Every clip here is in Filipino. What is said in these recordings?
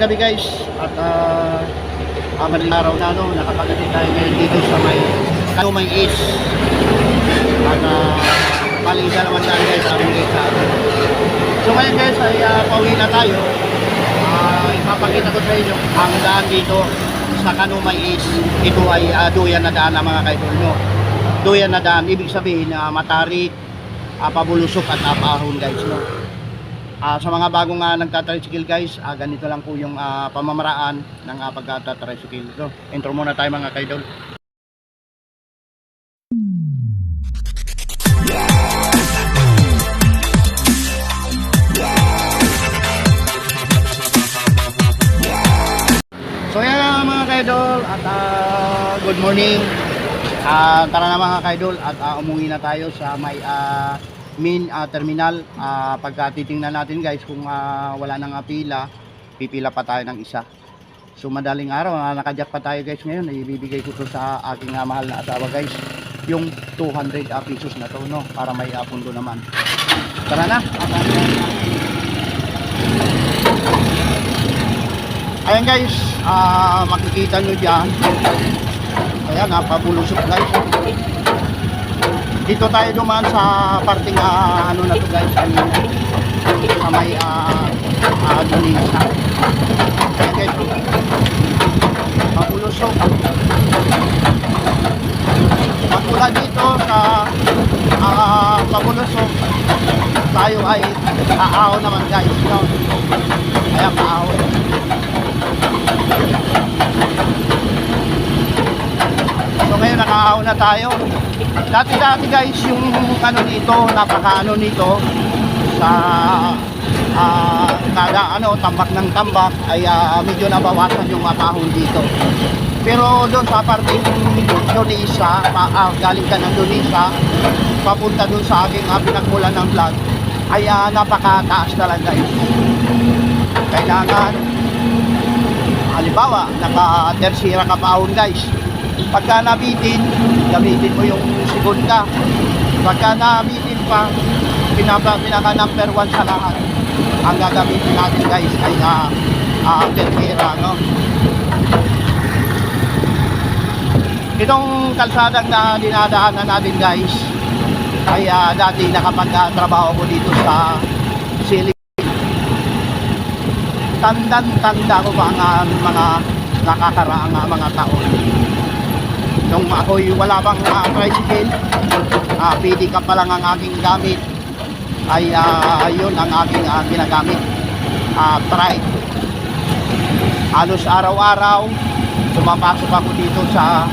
Gabi guys, at uh, uh, madaling araw na no, nakapagating tayo ngayon dito sa may Kalumay East. At uh, bali isa naman tayo guys sa aming gate sa. So ngayon guys ay uh, pauwi na tayo. Uh, ipapakita ko sa inyo ang daan dito sa Kanumay East. Ito ay uh, duyan na daan ng mga kaidol nyo. Duyan na daan, ibig sabihin uh, matarik, uh, pabulusok at apahon guys no. Ah, sa mga bagong uh, nagtatricycle guys, ah, ganito lang po yung ah, pamamaraan ng uh, pagtatricycle. So, intro muna tayo mga kaidol. So yan mga kaidol at ah, good morning. Ah, tara na mga kaidol at ah, umuwi na tayo sa may ah, main ah, terminal. Ah, pagka titingnan natin guys kung ah, wala nang ah, pila, pipila pa tayo ng isa. So madaling araw, ah, nakajack pa tayo guys ngayon. Ibibigay ko sa aking ah, mahal na asawa guys. Yung 200 ah, pesos na to no para may ah, pundo naman. Tara na. Ah, Ayan guys, ah makikita nyo dyan. Ayan, napabulusok guys. Dito tayo dumaan sa parting ah, ano na to guys, ay, sa may ah uh, Dunisa. Ayan guys, pabulusok. Magmula dito sa ah pabulusok, tayo ay aaw naman guys. No? Ayan, paahon. So ngayon nakaaw na tayo. Dati-dati guys yung ano nito, napaka ano nito sa ah, kada ano tambak ng tambak ay ah, medyo nabawasan yung mapahon dito. Pero doon sa parte Indonesia, pa, ah, galing ka ng Indonesia, papunta doon sa aking uh, pinagmulan ng vlog, ay ah, napakataas talaga guys. Kailangan halimbawa, naka-tersira ka paahon guys. Pagka nabitin, gamitin mo yung segunda. Pagka nabitin pa, pinaka, pinaka number one sa lahat. Ang gagamitin natin guys ay uh, uh, tersira, no? Itong kalsadang na dinadaanan natin guys, ay ah, dati nakapag-trabaho ko dito sa Siling tandang-tanda ko pa ang ah, mga nakakaraang ah, mga taon. Nung ako'y wala bang uh, tricycle, uh, PD ka pa lang ang aking gamit, ay uh, yun ang aking ah, ginagamit. Uh, trike. Halos araw-araw, sumapasok ako dito sa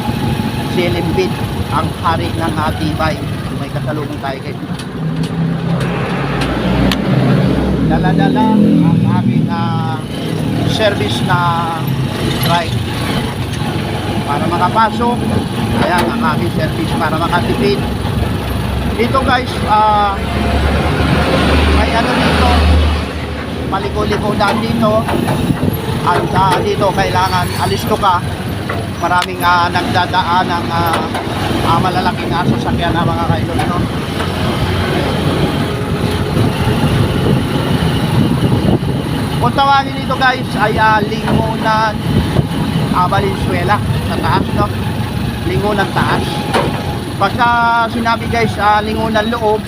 Silimbit, ang hari ng Atibay. May kasalubong tayo kayo. Dala-dala ang aking ah, service na ride para makapasok. Ayan ang aking service para makatipid. Dito guys, ah may ano dito, paliko-liko daan dito. At ah, dito kailangan alisto ka. Maraming ah, nagdadaan ng ah, ah, malalaking uh, sasakyan na mga kaidol. No? Kung tawagin dito guys ay uh, Lingonan uh, Valenzuela sa taas no? Lingonan taas. Pagka sinabi guys uh, Lingonan loob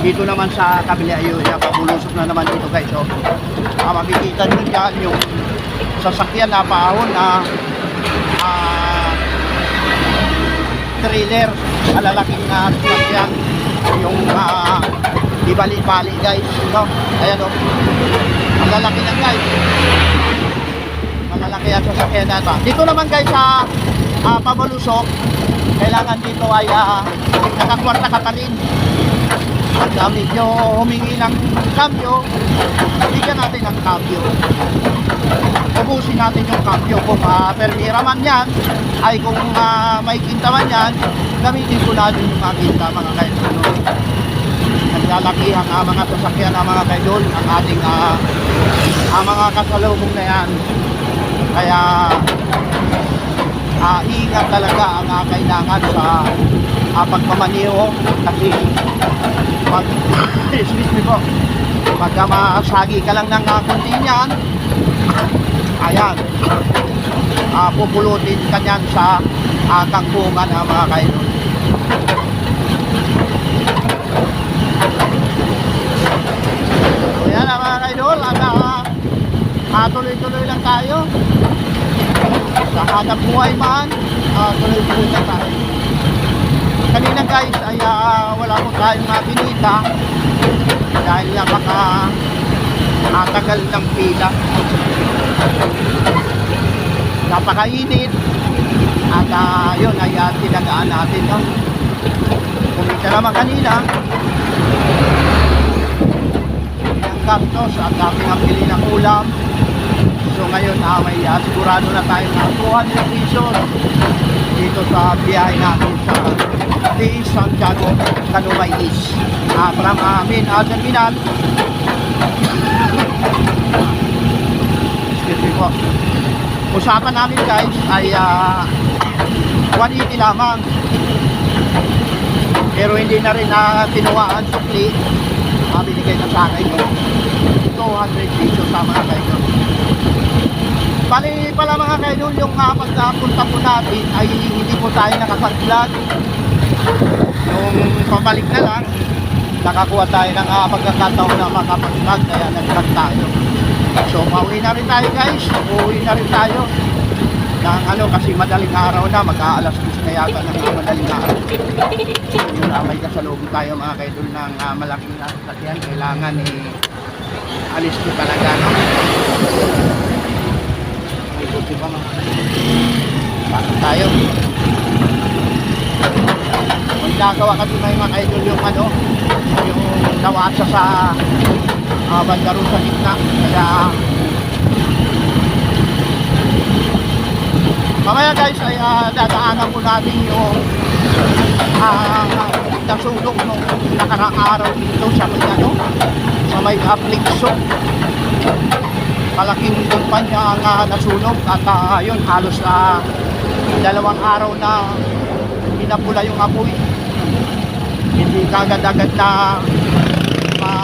dito naman sa kabila yun uh, pabulusok na naman dito guys oh. uh, makikita nyo dyan yung sasakyan na paahon na uh, trailer malalaking na sasakyan yung uh, ibali-bali guys no? ayan oh. Malalaki na guys malalaki ang sasakyan natin dito naman guys sa uh, pabalusok kailangan dito ay uh, nakakwarta ka pa rin. At uh, medyo humingi ng cambio. Bigyan natin ng cambio. Ubusin natin yung cambio. Kung uh, permira man yan ay kung uh, may kinta man yan gamitin ko natin yung mga kinta mga kaibigan naglalaki ang uh, mga sasakyan ng mga kaidol ang ating uh, ang mga kasalubong na yan kaya uh, ingat talaga ang uh, kailangan sa uh, pagmamaniho kasi pag excuse me po pagka masagi ka lang ng uh, kunti niyan yan. Ah, pupulutin ka niyan sa uh, kangkungan ha, mga kaidol. Ayan na mga kaidol, at ah, ah, tuloy-tuloy lang tayo. Hanap buhay man, ah, tuloy-tuloy lang tayo. Kanina guys ay ah, wala ko tayong mabinita dahil napaka ah, tagal ng pila. Napakainit at ah, yun ay uh, tinagaan natin. No? Kumita naman kanina ng gastos at dami ng pili ng ulam. So ngayon ah, may ah, sigurado na tayo na 200 pesos dito sa biyahe natin sa di Santiago, Canubay East. Uh, from amin, uh, terminal. Excuse me po. Usapan namin guys ay uh, 180 lamang. Pero hindi na rin na tinuwaan sa plate. Uh, binigay na sa akin yun. 200 pesos sa mga kayo. Bali pala mga kaidol, yung uh, pagkapunta po natin ay hindi po tayo nakapag-vlog. Yung pabalik na lang, nakakuha tayo ng uh, pagkakataon na makapag-vlog, kaya nag-vlog tayo. So, pauwi na rin tayo guys, uuwi na rin tayo. Ng ano, kasi madaling araw na, mag-aalas 10 na yata ng uh, madaling araw. Yung uh, may kasalubong tayo mga kaidol ng uh, malaking sasakyan, kailangan eh, alis ko talaga. No? Buti pa mga Pasok tayo. Ang gagawa kasi may mga idol yung ano, yung nawasa sa uh, banda ron sa gitna. Kaya mamaya guys ay uh, dadaanan ko natin yung uh, nasunog nung nakaraang araw dito sa may ano, sa may aplikso malaking kumpanya ang uh, nasunog at uh, yun halos uh, dalawang araw na pinapula yung apoy. Hindi kagad-agad na ma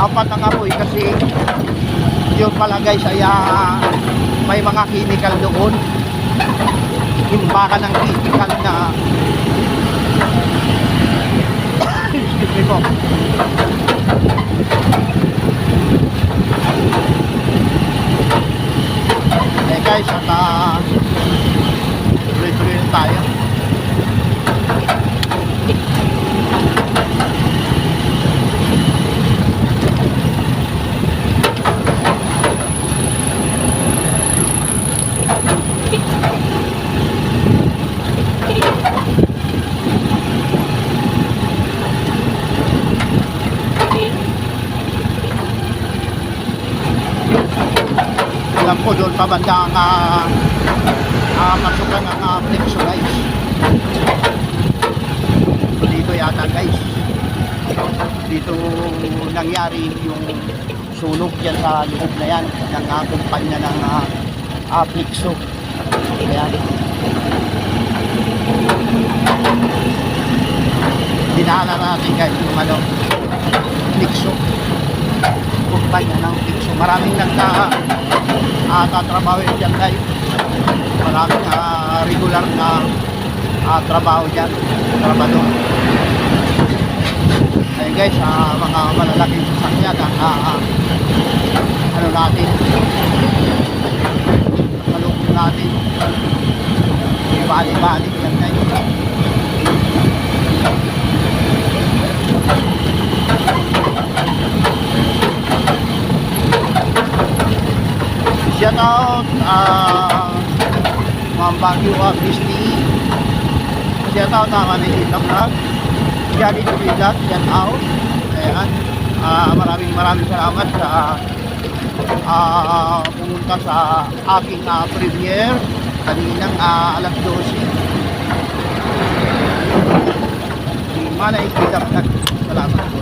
apat ang apoy kasi yun pala guys ay uh, may mga chemical doon. Imbakan ng chemical na guys, at uh, tuloy-tuloy tayo. Alam ko doon pa banda ang uh, uh, pasukan ng uh, Flexo guys. Dito yata guys. Dito nangyari yung sunog dyan sa loob na yan ng uh, kumpanya ng uh, uh, Flexo ayan dinala natin guys yung ano Flexo kumpanya ng Flexo maraming nagka uh, tatrabaho yun dyan guys. Maraming uh, regular na uh, trabaho dyan trabaho ayun guys uh, mga malalaking sasakyan ang uh, ano natin malukong natin. Ibalik-balik yan guys shout out uh, Ma'am Baguio uh, Christy shout out uh, Mami Tita Vlog. Johnny Tubigat shout out ayan. Uh, maraming maraming salamat sa uh, pumunta sa aking uh, premiere kaninang uh, alas 12 si Manay Tita Vlog. Salamat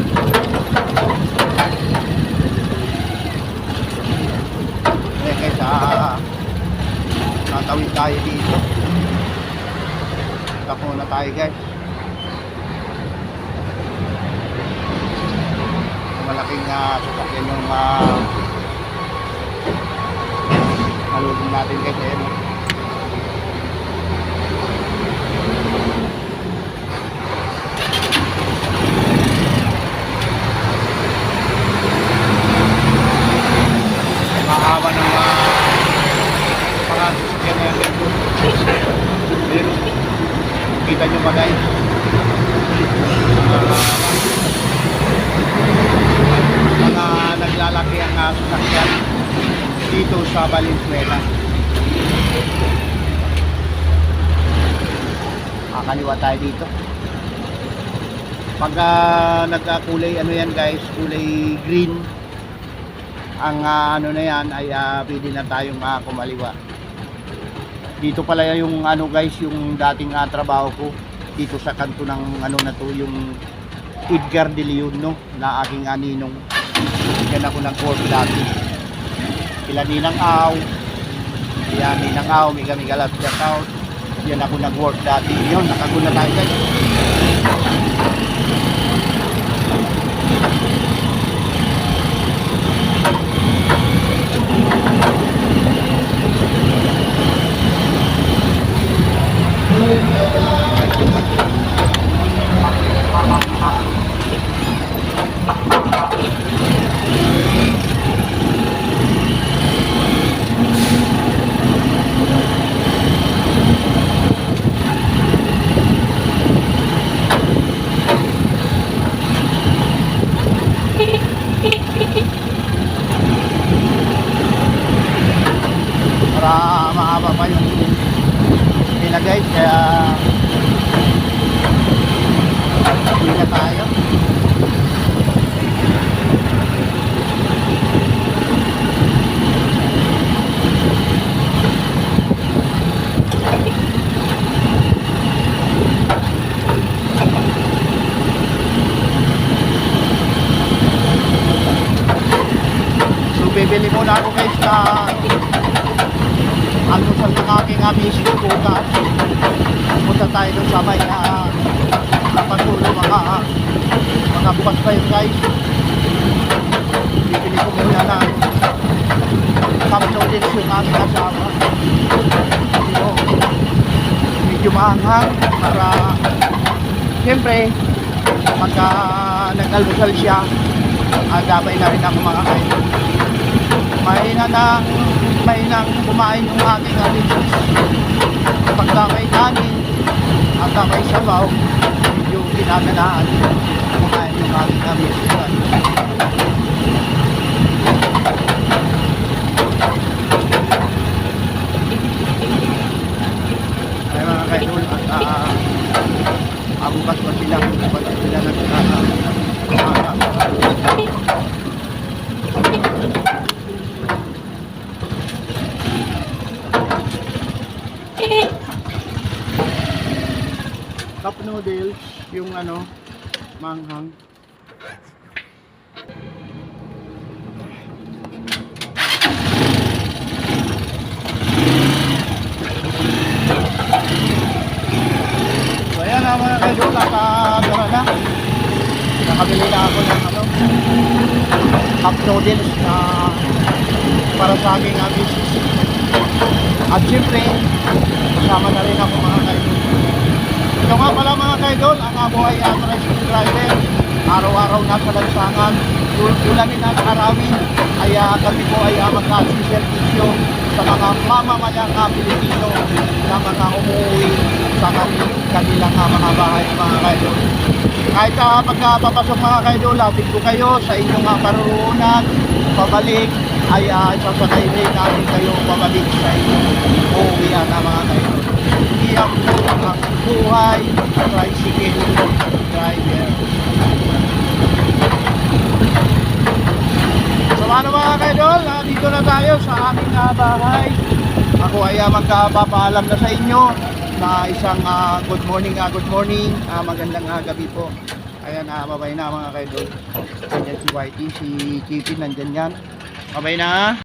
eh kaysa tatawid tayo dito Stop muna tayo guys malaking uh, sasakyan yung uh, Pasalubong natin guys. Ayan. oh. Maawa ng mga mga sasakyan na yan. Pero, kita nyo ba guys? mga naglalaki ang uh, sasakyan dito sa Valenzuela. Kakaliwa tayo dito. Pag uh, nagkakulay ano yan guys, kulay green, ang ah, ano na yan ay uh, pwede na tayong uh, kumaliwa. Dito pala yung ano guys, yung dating uh, trabaho ko dito sa kanto ng ano na to, yung Edgar de Leon no, na aking aninong. Yan ako nag-work dati. Kila Ninang Aw. Yan, Ninang Aw, Mega Mega Love Shout out. Yan ako nag-work dati. Yun, nakaguna tayo guys. para mahaba pa yung pila guys kaya hindi na tayo. So bibili muna ako guys na almusal ng aking amisis bukas. Punta tayo dun sa may uh, patulo mga mga bukas pa yun guys. Bibili ko muna na noodles yung aming asawa. So, medyo maanghang para siyempre pagka nag-almusal siya agabay na rin ako mga kayo mahina na mahina kumain yung aking alisis pagka may kanin at may sabaw medyo ginaganaan kumain yung aking alisis ay mga kaidol at uh, abukas pa sila pa sila nag cup noodles, yung ano, manghang. So ayan na mga kaidol, nakagara na. Nakabili na ako ng ano, cup noodles na para sa aking amis. At syempre, kasama na rin ako mga kaidol. Ito nga pala mga kaidol, ang amo ay uh, tricycle driver. Araw-araw nasa lansangan, ul- ulamin at arawin, ay uh, kami po ay uh, magkasiservisyo sa mga mamamayang uh, Pilipino na mga umuwi sa kan- kanilang uh, mga bahay mga kaidol. Kahit uh, pagkapapasok mga kaidol, lapit ko kayo sa inyong uh, paruroonan, pabalik, ay uh, sasakay rin namin kayo pabalik sa inyong uuwian na mga kaidol. Hindi ang ang buhay tricycle driver. So ano mga kaidol, dito na tayo sa aming ah, bahay. Ako ay ah, magpapaalam na sa inyo na isang ah, good morning, ah, good morning, ah, magandang ah, gabi po. Ayan, ah, babay na mga kaidol. Nandyan si Whitey, si Chippy, nandyan yan. Babay na.